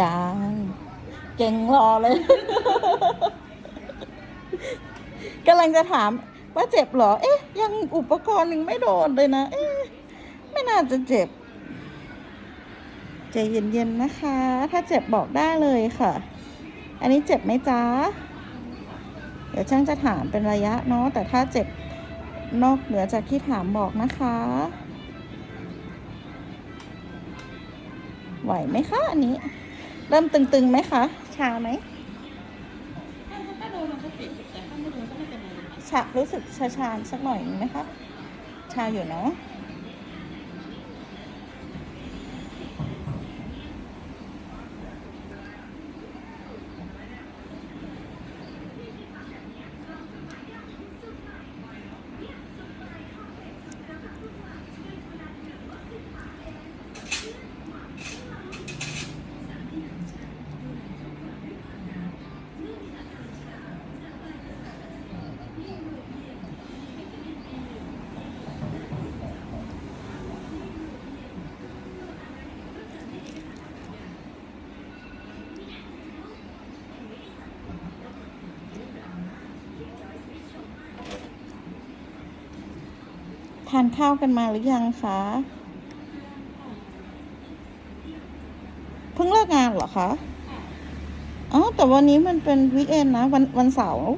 ยังเก่งรอเลยกำลังจะถามว่าเจ็บหรอ เอ๊ะ ยังอุปกรณ์ยังไม่โดนเลยนะ เอ๊ะ ไม่น่าจะเจ็บ ใจเย็นๆนะคะ ถ้าเจ็บบอกได้เลยค่ะ อันนี้เจ็บไหมจ๊ะ เดี๋ยวช่างจะถามเป็นระยะเนาะ แต่ถ้าเจ็บนอกเหนือจากที่ถามบอกนะคะ ไหวไหมคะอันนี้ เริ่มตึงๆไหมคะ ชาไหมถ้าโดนมันก็เจ็บแต่ถ้าไม่โดนก็ไม่เป็นไรนะคะชารู้สึกชาชาๆสักหน่อยไหมคะ ชาอยู่เนาะ ทานข้าวกันมาหรือยังคะ เพิ่งเลิกงานเหรอคะ อ๋อ แต่วันนี้มันเป็นวีคเอนนะ วันวันเสาร์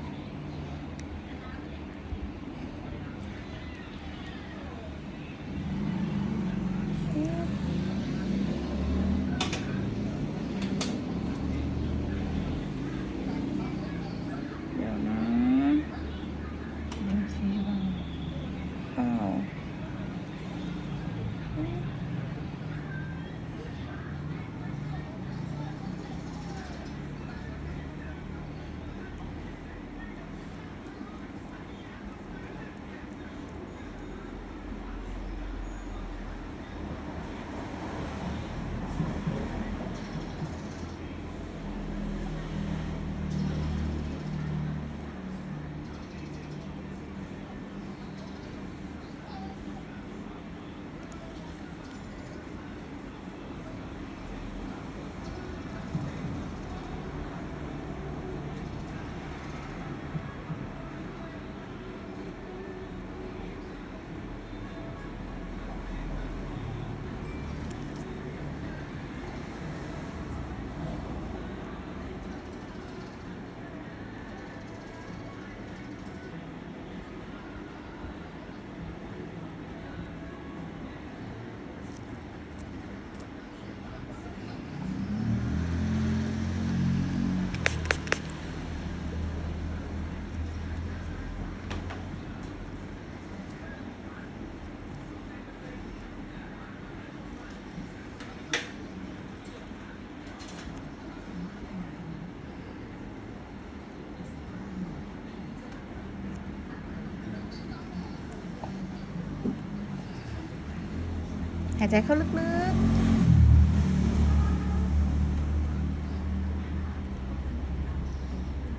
ายใจเข้าลึกๆ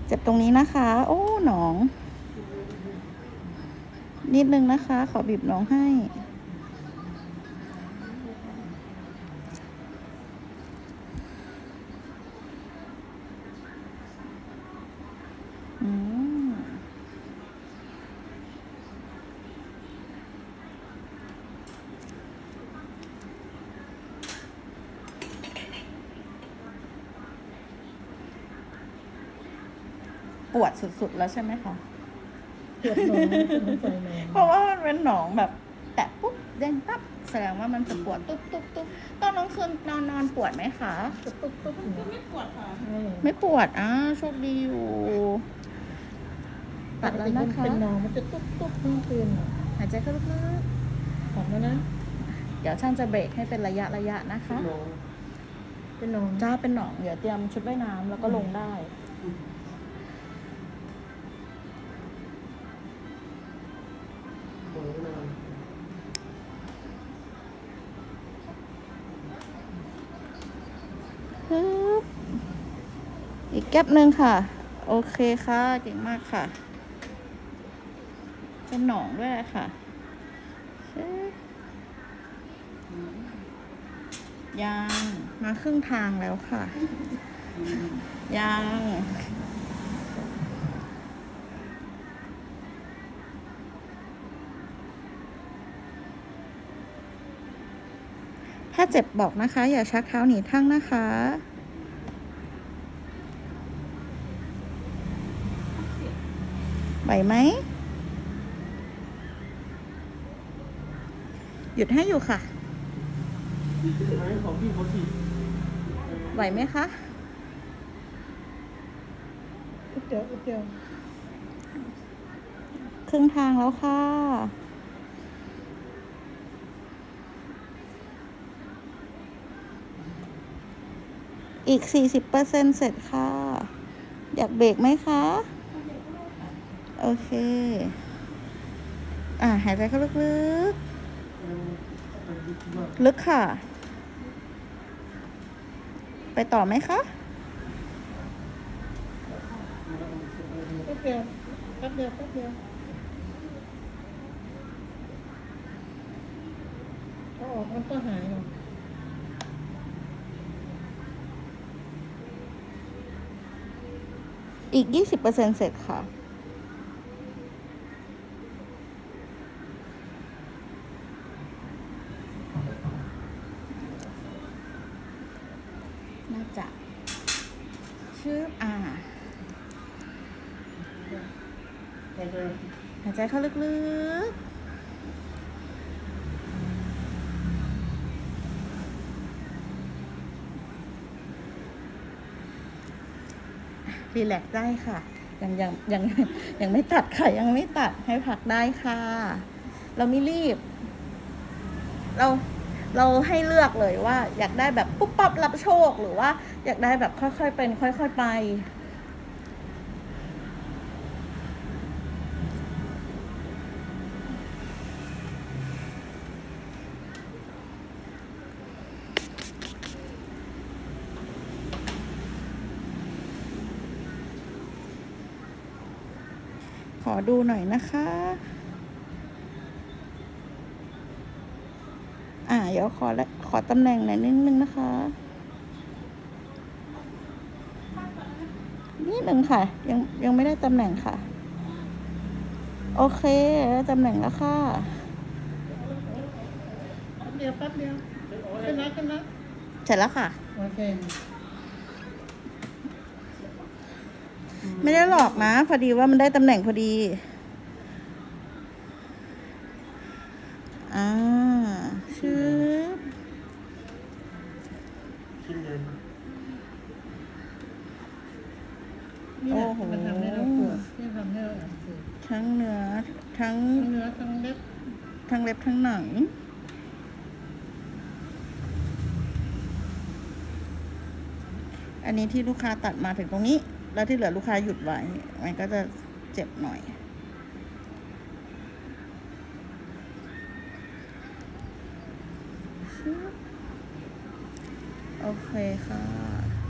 เจ็บตรงนี้นะคะ โอ้ หนอง นิดนึงนะคะ ขอบีบหนองให้ อืม ปวดสุดๆแล้วใช่ไหมคะเจ็บหนองเป็นไฟหนองเพราะว่ามันเป็นหนองแบบแตะปุ๊บเด้งปั๊บแสดงว่ามันจะปวดตุ๊บตุ๊บตุ๊บตอนน้องคืนนอนนอนปวดไหมคะตุ๊บตุ๊บตุ๊บอย่างเงี้ยไม่ปวดค่ะเออไม่ปวดอ่าโชคดีอยู่ตัดแล้วนะคะเป็นหนองมันจะตุ๊บตุ๊บทั้งคืนอะหายใจเข้าลึกตัดแล้วนะๆเดี๋ยวช่างจะเบรกให้เป็นระยะระยะนะคะ เป็นหนองจ้าเป็นหนองเดี๋ยวเตรียมชุดว่ายน้ำแล้วก็ลงได้ ฮึบอีกแก๊บหนึ่งค่ะ โอเคค่ะ เก่งมากค่ะ เป็นหนองด้วยค่ะยังมาครึ่งทางแล้วค่ะ ยัง ถ้าเจ็บบอกนะคะ อย่าชักเท้าหนีทั้งนะคะ ไหวไหม หยุดให้อยู่ค่ะ ไหวไหมคะเดี๋ยวเดี๋ยวครึ่งทางแล้วค่ะ อีก 40%เสร็จค่ะ อยากเบรกไหมคะ โอเค อ่าหายใจเข้าลึกๆ ลึกค่ะ ไปต่อไหมคะแป๊บเดียวแป๊บเดียวแป๊บเดียวถ้าออกมันก็หายหรอ อีก 20%เสร็จค่ะ น่าจะชื่ออ่าไปเลยหายใจเข้าลึกๆ รีแลกซ์ได้ค่ะ ยังยังยังยังไม่ตัดค่ะ ยังไม่ตัดให้พักได้ค่ะ เราไม่รีบ เราเราให้เลือกเลยว่า อยากได้แบบปุ๊บปั๊บรับโชคหรือว่า อยากได้แบบค่อยๆเป็น ค่อย ๆ ไป ขอดูหน่อยนะคะ อ่า เดี๋ยวขอละขอตำแหน่งหน่อยนิดนึงนะคะ นิดนึงค่ะ ยังยังไม่ได้ตำแหน่งค่ะ โอเคได้ตำแหน่งแล้วค่ะแป๊บเดียวแป๊บเดียวขึ้นนะขึ้นนะเสร็จแล้วค่ะ โอเค ไม่ได้หลอกนะ พอดีว่ามันได้ตำแหน่งพอดี อ่าชื่อขึ้นเลยโอ้โหมันทำให้เราปวดที่ทำให้เราอักเสบทั้งเนื้อทั้งทั้งเนื้อทั้งเล็บทั้งเล็บทั้งหนังอันนี้ที่ลูกค้าตัดมาถึงตรงนี้ แล้วที่เหลือลูกค้าหยุดไว้ มันก็จะเจ็บหน่อย โอเคค่ะ